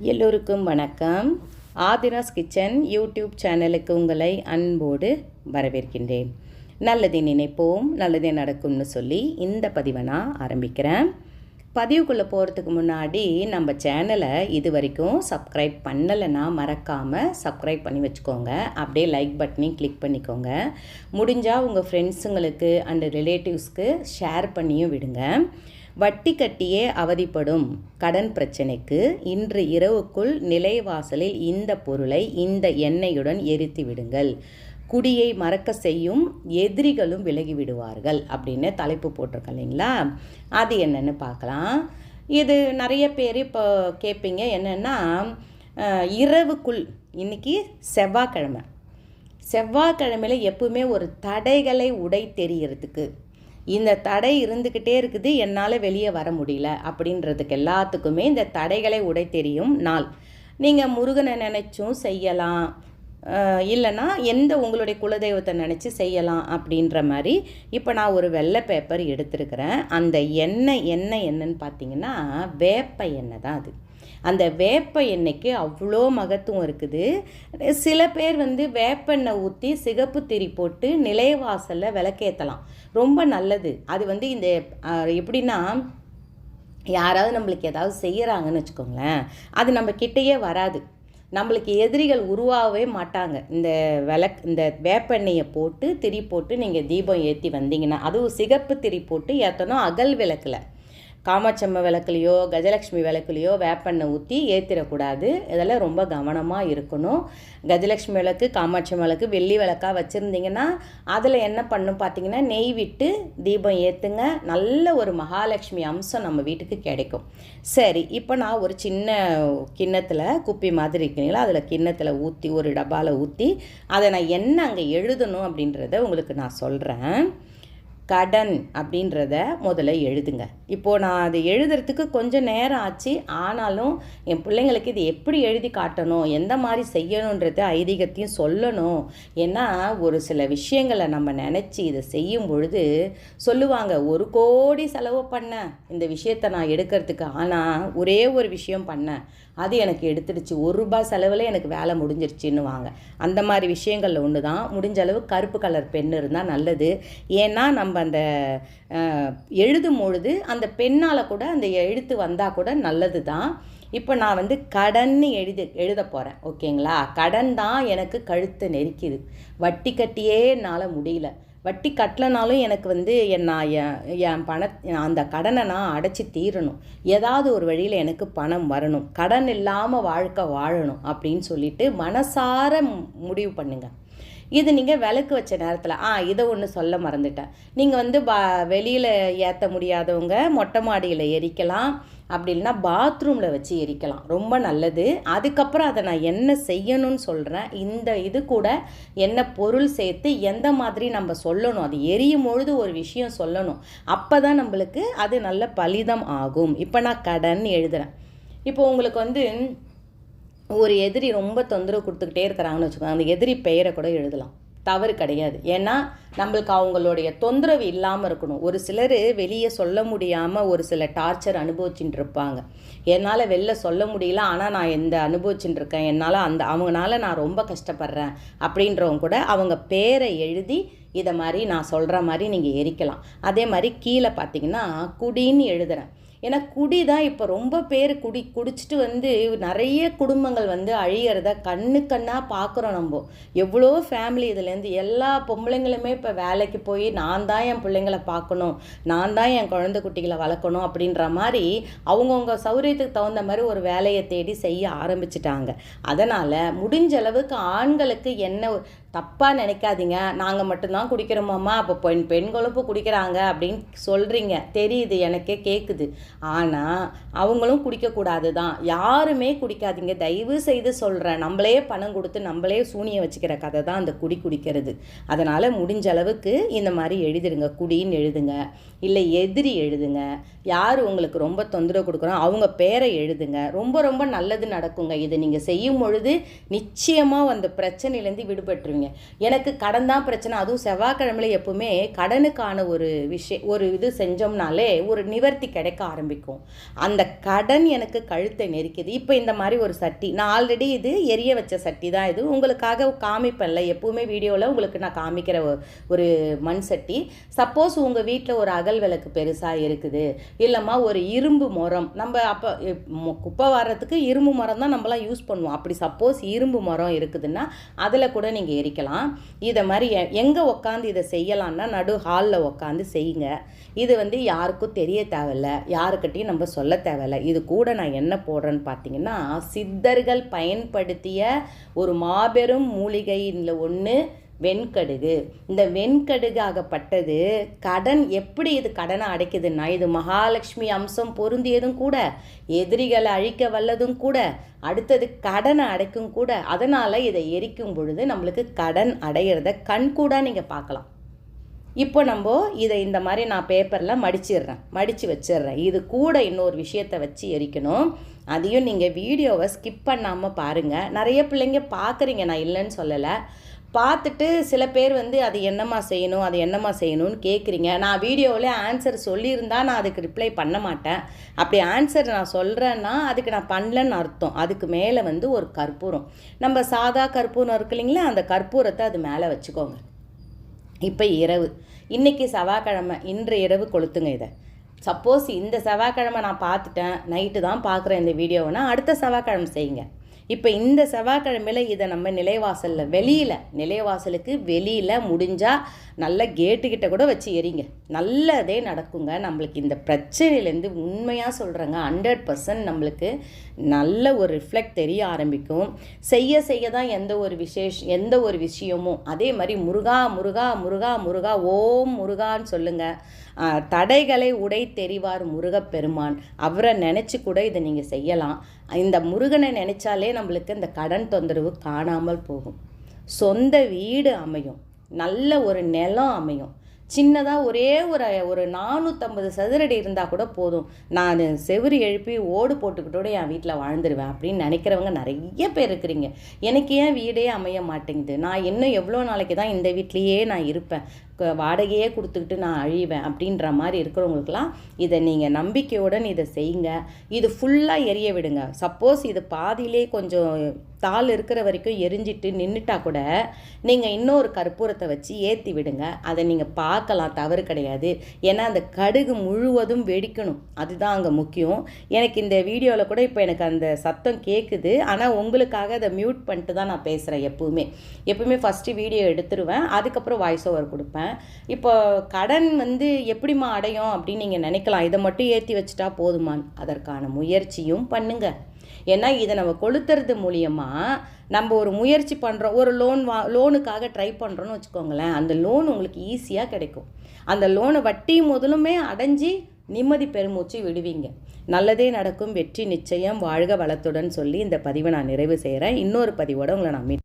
எல்லோருக்கும் வணக்கம். Aadhira's kitchen YouTube சேனலுக்கு உங்களை அன்போடு வரவேற்கின்றேன். நல்லதை நினைப்போம் நல்லதே நடக்கும்னு சொல்லி இந்த பதிவை நான் ஆரம்பிக்கிறேன். பதிவுக்குள்ளே போகிறதுக்கு முன்னாடி நம்ம சேனலை இது வரைக்கும் சப்ஸ்கிரைப் பண்ணலைன்னா மறக்காமல் சப்ஸ்கிரைப் பண்ணி வச்சுக்கோங்க. அப்படியே லைக் பட்டனையும் கிளிக் பண்ணிக்கோங்க. முடிஞ்சால் உங்கள் ஃப்ரெண்ட்ஸுங்களுக்கு அண்ட் ரிலேட்டிவ்ஸ்க்கு ஷேர் பண்ணியும் விடுங்க. வட்டி கட்டியே அவதிப்படும். கடன் பிரச்சனைக்கு இன்று இரவுக்குள் நிலைவாசலில் இந்த பொருளை இந்த எண்ணெயுடன் எரித்து விடுங்கள். குடியை மறக்க செய்யும் எதிரிகளும் விலகி விடுவார்கள் அப்படின்னு தலைப்பு போட்டிருக்கேன் இல்லைங்களா? அது என்னென்னு பார்க்கலாம். இது நிறைய பேர் இப்போ கேட்பீங்க என்னென்னா இரவுக்குள் இன்னைக்கு செவ்வாய்க்கிழமை. செவ்வாய்க்கிழமையில் எப்பவுமே ஒரு தடைகளை உடை தெரிகிறதுக்கு இந்த தடை இருந்துக்கிட்டே இருக்குது என்னால் வெளியே வர முடியல. அப்படின்றதுக்கு எல்லாத்துக்குமே இந்த தடைகளை உடை தெரியும் நாள். நீங்கள் முருகனை நினைச்சும் செய்யலாம். இல்லைனா இல்லைன்னா எந்த உங்களுடைய குலதெய்வத்தை நினச்சி செய்யலாம் அப்படின்ற மாதிரி இப்போ நான் ஒரு வெள்ளை பேப்பர் எடுத்திருக்கிறேன். அந்த எண்ணெய் எண்ணெய் என்னன்னு பார்த்தீங்கன்னா வேப்ப எண்ணெய் தான் அது. அந்த வேப்ப எண்ணெய்க்கு அவ்வளோ மகத்துவம் இருக்குது. சில பேர் வந்து வேப்பெண்ணெய் ஊற்றி சிகப்பு திரி போட்டு நிலைவாசலில் விளக்கேற்றலாம் ரொம்ப நல்லது. அது வந்து இந்த எப்படின்னா யாராவது நம்மளுக்கு ஏதாவது செய்கிறாங்கன்னு வச்சுக்கோங்களேன் அது நம்ம கிட்டேயே வராது. நம்மளுக்கு எதிரிகள் உருவாகவே மாட்டாங்க. இந்த விளக் இந்த வேப்பெண்ணெயை போட்டு திரி போட்டு நீங்கள் தீபம் ஏற்றி வந்தீங்கன்னா அதுவும் சிகப்பு திரி போட்டு ஏற்றணும் அகல் விளக்கில். காமாட்சம்ம விளக்குலையோ கஜலக்ஷ்மி விளக்குலையோ வேப்பெண்ணெய் ஊற்றி ஏற்றிடக்கூடாது இதெல்லாம் ரொம்ப கவனமாக இருக்கணும். கஜலக்ஷ்மி விளக்கு காமாட்சி விளக்கு வெள்ளி விளக்காக வச்சுருந்தீங்கன்னா அதில் என்ன பண்ணும் பார்த்தீங்கன்னா நெய் விட்டு தீபம் ஏற்றுங்க நல்ல ஒரு மகாலட்சுமி அம்சம் நம்ம வீட்டுக்கு கிடைக்கும். சரி இப்போ நான் ஒரு சின்ன கிண்ணத்தில் குப்பி மாதிரி இருக்கீங்களா அதில் கிண்ணத்தில் ஊற்றி ஒரு டப்பாவில் ஊற்றி அதை நான் என்ன அங்கே எழுதணும் அப்படின்றத உங்களுக்கு நான் சொல்கிறேன் கடன் அப்படின்றத முதல்ல எழுதுங்க. இப்போது நான் அதை எழுதுறதுக்கு கொஞ்சம் நேரம் ஆச்சு. ஆனாலும் என் பிள்ளைங்களுக்கு இது எப்படி எழுதி காட்டணும்? எந்த மாதிரி செய்யணுன்றது ஐதீகத்தையும் சொல்லணும். ஏன்னா ஒரு சில விஷயங்களை நம்ம நினச்சி இதை செய்யும் பொழுது சொல்லுவாங்க ஒரு கோடி செலவு பண்ணேன் இந்த விஷயத்தை நான் எடுக்கிறதுக்கு ஆனால் ஒரே ஒரு விஷயம் பண்ணேன் அது எனக்கு எடுத்துடுச்சு. ஒரு ரூபாய் செலவில் எனக்கு வேலை முடிஞ்சிருச்சுன்னு வாங்க அந்த மாதிரி விஷயங்களில் ஒன்று தான் முடிஞ்ச அளவு கருப்பு கலர் பென் இருந்தால் நல்லது. ஏன்னா நம்ம அந்த எழுதும் பொழுது அந்த பெண்ணால் கூட அந்த எழுத்து வந்தால் கூட நல்லது தான் இப்போ நான் வந்து கடன்னு எழுதி எழுத போகிறேன் ஓகேங்களா? கடன் தான் எனக்கு கழுத்தை நெரிக்குது. வட்டி கட்டியே என்னால் முடியல. வட்டி கட்டலனாலும் எனக்கு வந்து என்ன என் என் பண அந்த கடனை நான் அடைச்சி தீரணும். ஏதாவது ஒரு வழியில் எனக்கு பணம் வரணும். கடன் இல்லாமல் வாழ்க்கை வாழணும் அப்படின்னு சொல்லிட்டு மனசார முடிவு பண்ணுங்கள் இது நீங்கள் விளக்கு வச்ச நேரத்தில். ஆ இதை ஒன்று சொல்ல மறந்துட்டேன். நீங்கள் வந்து பா வெளியில் ஏற்ற முடியாதவங்க மொட்டை மாடியில் எரிக்கலாம். அப்படி இல்லைன்னா பாத்ரூமில் வச்சு எரிக்கலாம். ரொம்ப நல்லது. அதுக்கப்புறம் அதை நான் என்ன செய்யணும்னு சொல்கிறேன் இந்த இது கூட என்ன பொருள் சேர்த்து எந்த மாதிரி நம்ம சொல்லணும். அது எரியும் பொழுது ஒரு விஷயம் சொல்லணும். அப்போ தான் நம்மளுக்கு அது நல்ல பலிதம் ஆகும். இப்போ நான் கடன் எழுதுகிறேன் இப்போ உங்களுக்கு வந்து ஒரு எதிரி ரொம்ப தொந்தரவு கொடுத்துக்கிட்டே இருக்கிறாங்கன்னு வச்சுக்கோங்க. அந்த எதிரி பெயரை கூட எழுதலாம். தவறு கிடையாது. ஏன்னா நம்மளுக்கு அவங்களுடைய தொந்தரவு இல்லாமல் இருக்கணும். ஒரு சிலர் வெளியே சொல்ல முடியாமல் ஒரு சில டார்ச்சர் அனுபவிச்சுட்டு இருப்பாங்க என்னால் வெளில சொல்ல முடியல ஆனால் நான் எந்த அனுபவிச்சுட்டு இருக்கேன் என்னால் அந்த அவங்கனால நான் ரொம்ப கஷ்டப்படுறேன் அப்படின்றவங்க கூட அவங்க பேரை எழுதி இதை மாதிரி நான் சொல்கிற மாதிரி நீங்கள் எரிக்கலாம். அதே மாதிரி கீழே பார்த்தீங்கன்னா குடின்னு எழுதுகிறேன் ஏன்னா குடி தான் இப்போ ரொம்ப பேர் குடி குடிச்சிட்டு வந்து நிறைய குடும்பங்கள் வந்து அழிகிறத கண்ணு கண்ணாக பார்க்குறோம் நம்ம. எவ்வளோ ஃபேமிலி இதுலேருந்து எல்லா பொம்பளைங்களுமே இப்போ வேலைக்கு போய் நான் தான் என் பிள்ளைங்களை பார்க்கணும் நான் தான் என் குழந்தை குட்டிகளை வளர்க்கணும் அப்படின்ற மாதிரி அவங்கவுங்க சௌரியத்துக்கு தகுந்த மாதிரி ஒரு வேலையை தேடி செய்ய ஆரம்பிச்சிட்டாங்க. அதனால் முடிஞ்ச அளவுக்கு ஆண்களுக்கு என்ன தப்பாக நினைக்காதீங்க. நாங்கள் மட்டும்தான் குடிக்கிறோமாம்மா. அப்போ பெண் பெண்களும் இப்போ குடிக்கிறாங்க அப்படின்னு சொல்கிறீங்க தெரியுது எனக்கே கேட்குது ஆனால் அவங்களும் குடிக்கக்கூடாது தான் யாருமே குடிக்காதீங்க. தயவு செய்து சொல்கிறேன் நம்மளே பணம் கொடுத்து நம்மளே சூனியம் வச்சுக்கிற கதை தான் அந்த குடி குடிக்கிறது. அதனால் முடிஞ்ச அளவுக்கு இந்த மாதிரி எழுதிடுங்க. குடின்னு எழுதுங்க. இல்லை எதிரி எழுதுங்க. யார் உங்களுக்கு ரொம்ப தொந்தரவு கொடுக்குறோம் அவங்க பேரை எழுதுங்க. ரொம்ப ரொம்ப நல்லது நடக்குங்க. இதை நீங்கள் செய்யும் பொழுது நிச்சயமாக அந்த பிரச்சனையிலேருந்து விடுபட்டுருவீங்க. எனக்கு கடன் தான் பிரச்சனை. அதுவும் செவ்வாய்க்கிழமையில எப்பவுமே கடனுக்கான ஒரு விஷயம் ஒரு இது செஞ்சோம்னாலே ஒரு நிவர்த்தி கிடைக்க ஆரம்பிக்கும். அந்த கடன் எனக்கு கழுத்தை நெரிக்குது. இப்போ இந்த மாதிரி ஒரு சட்டி நான் ஆல்ரெடி இது எரிய வச்ச சட்டி தான் இது. உங்களுக்காக காமிப்பேன்ல எப்பவுமே வீடியோவில் உங்களுக்கு நான் காமிக்கிற ஒரு மண் சட்டி. சப்போஸ் உங்கள் வீட்டில் ஒரு அகல் விளக்கு பெருசாக இருக்குது. இல்லைம்மா ஒரு இரும்பு மரம். நம்ம அப்போ குப்பை வர்றதுக்கு இரும்பு மரம் தான் நம்மலாம் யூஸ் பண்ணுவோம். அப்படி சப்போஸ் இரும்பு மரம் இருக்குதுன்னா அதில் கூட நீங்கள் எரிக்கலாம். இதை மாதிரி எங்கே உக்காந்து இதை செய்யலாம்னா நடு ஹாலில் உக்காந்து செய்யுங்க. இது வந்து யாருக்கும் தெரிய தேவையில்ல. யாருக்கிட்டையும் நம்ம சொல்ல தேவையில்ல. இது கூட நான் என்ன போடுறேன்னு பார்த்தீங்கன்னா சித்தர்கள் பயன்படுத்திய ஒரு மாபெரும் மூலிகையில் ஒன்று வெண்கடுகு. இந்த வெண்கடுகு ஆகப்பட்டது கடன் எப்படி இது கடனை அடைக்குதுன்னா இது மகாலட்சுமி அம்சம் பொருந்தியதும் கூட எதிரிகளை அழிக்க வல்லதும் கூட அடுத்தது கடனை அடைக்கும் கூட அதனால் இதை எரிக்கும் பொழுது நம்மளுக்கு கடன் அடையிறத கண்கூடாக நீங்கள் பார்க்கலாம். இப்போ நம்ம இதை இந்த மாதிரி நான் பேப்பரில் மடிச்சிடுறேன். மடித்து வச்சிடுறேன். இது கூட இன்னொரு விஷயத்தை வச்சு எரிக்கணும். அதையும் நீங்கள் வீடியோவை ஸ்கிப் பண்ணாமல் பாருங்கள் நிறைய பிள்ளைங்க பார்க்குறீங்க நான் இல்லைன்னு சொல்லலை. பார்த்துட்டு சில பேர் வந்து அது என்னம்மா செய்யணும் அது என்னம்மா செய்யணும்னு கேட்குறீங்க நான் வீடியோவில் ஆன்சர் சொல்லியிருந்தா நான் அதுக்கு ரிப்ளை பண்ண மாட்டேன். அப்படி ஆன்சர் நான் சொல்கிறேன்னா அதுக்கு நான் பண்ணலன்னு அர்த்தம். அதுக்கு மேலே வந்து ஒரு கற்பூரம். நம்ம சாதா கற்பூரம் இருக்கு இல்லைங்களா? அந்த கற்பூரத்தை அது மேலே வச்சுக்கோங்க. இப்போ இரவு. இன்றைக்கி செவ்வாய்க்கிழமை இன்று இரவு கொளுத்துங்க இதை. சப்போஸ் இந்த செவ்வாய்க்கிழமை நான் பார்த்துட்டேன் நைட்டு தான் பார்க்குறேன் இந்த வீடியோவுனா அடுத்த செவ்வாய்க்கிழமை செய்யுங்க. இப்போ இந்த செவ்வாய்க்கிழமையில் இதை நம்ம நிலைவாசலில் வெளியில் நிலைவாசலுக்கு வெளியில் முடிஞ்சால் நல்ல கேட்டுக்கிட்ட கூட வச்சு எறிங்க. நல்லதே நடக்குங்க. நம்மளுக்கு இந்த பிரச்சனையிலேருந்து உண்மையாக சொல்கிறேங்க ஹண்ட்ரட் பர்சன்ட் நம்மளுக்கு நல்ல ஒரு ரிஃப்ளெக்ட் தெரிய ஆரம்பிக்கும். செய்ய செய்ய தான் எந்த ஒரு விசேஷ் எந்த ஒரு விஷயமும் அதே மாதிரி முருகா முருகா முருகா முருகா ஓம் முருகான்னு சொல்லுங்கள் தடைகளை உடை தெரிவார் முருகப்பெருமான். அவரை நினச்சி கூட இதை நீங்கள் செய்யலாம். இந்த முருகனை நினச்சாலே நம்மளுக்கு இந்த கடன் தொந்தரவு காணாமல் போகும். சொந்த வீடு அமையும். நல்ல ஒரு நிலம் அமையும். சின்னதாக ஒரே ஒரு ஒரு நானூற்றம்பது சதுரடி இருந்தால் கூட போதும். நான் செவுரு எழுப்பி ஓடு போட்டுக்கிட்டோட என் வீட்டில் வாழ்ந்துருவேன் அப்படின்னு நினைக்கிறவங்க நிறைய பேர் இருக்கிறீங்க. எனக்கு ஏன் வீடே அமைய மாட்டேங்குது? நான் இன்னும் எவ்வளோ நாளைக்கு தான் இந்த வீட்லேயே நான் இருப்பேன்? வாடகையே கொடுத்துக்கிட்டு நான் அழிவேன் அப்படின்ற மாதிரி இருக்கிறவங்களுக்கெல்லாம் இதை நீங்கள் நம்பிக்கையுடன் இதை செய்யுங்க. இது ஃபுல்லாக எரிய விடுங்க. சப்போஸ் இது பாதியிலே கொஞ்சம் தாள் இருக்கிற வரைக்கும் எரிஞ்சிட்டு நின்றுட்டா கூட நீங்கள் இன்னொரு கற்பூரத்தை வச்சு ஏற்றி விடுங்க. அதை நீங்கள் பார்க்கலாம் தவறு கிடையாது. ஏன்னா அந்த கடுகு முழுவதும் வெடிக்கணும். அதுதான் அங்கே முக்கியம். எனக்கு இந்த வீடியோவில் கூட இப்போ எனக்கு அந்த சத்தம் கேட்குது ஆனால் உங்களுக்காக அதை மியூட் பண்ணிட்டு தான் நான் பேசுகிறேன் எப்பவுமே. எப்பவுமே ஃபஸ்ட்டு வீடியோ எடுத்துருவேன். அதுக்கப்புறம் வாய்ஸ் ஓவர் கொடுப்பேன். இப்போ கடன் வந்து எப்படிம்மா அடையும் அப்படின்னு நீங்கள் நினைக்கலாம். இதை மட்டும் ஏற்றி வச்சுட்டா போதுமான் அதற்கான முயற்சியும் பண்ணுங்க. ஏன்னா இதை நம்ம கொளுத்துறது மூலியமாக நம்ம ஒரு முயற்சி பண்ணுறோம் ஒரு லோன் வா லோனுக்காக ட்ரை பண்ணுறோன்னு வச்சுக்கோங்களேன். அந்த லோன் உங்களுக்கு ஈஸியாக கிடைக்கும். அந்த லோனை வட்டி முதலுமே அடைஞ்சி நிம்மதி பெருமூச்சு விடுவீங்க. நல்லதே நடக்கும். வெற்றி நிச்சயம். வாழ்க வளத்துடன் சொல்லி இந்த பதிவை நான் நிறைவு செய்கிறேன் இன்னொரு பதிவோடு உங்களை நான் மீட்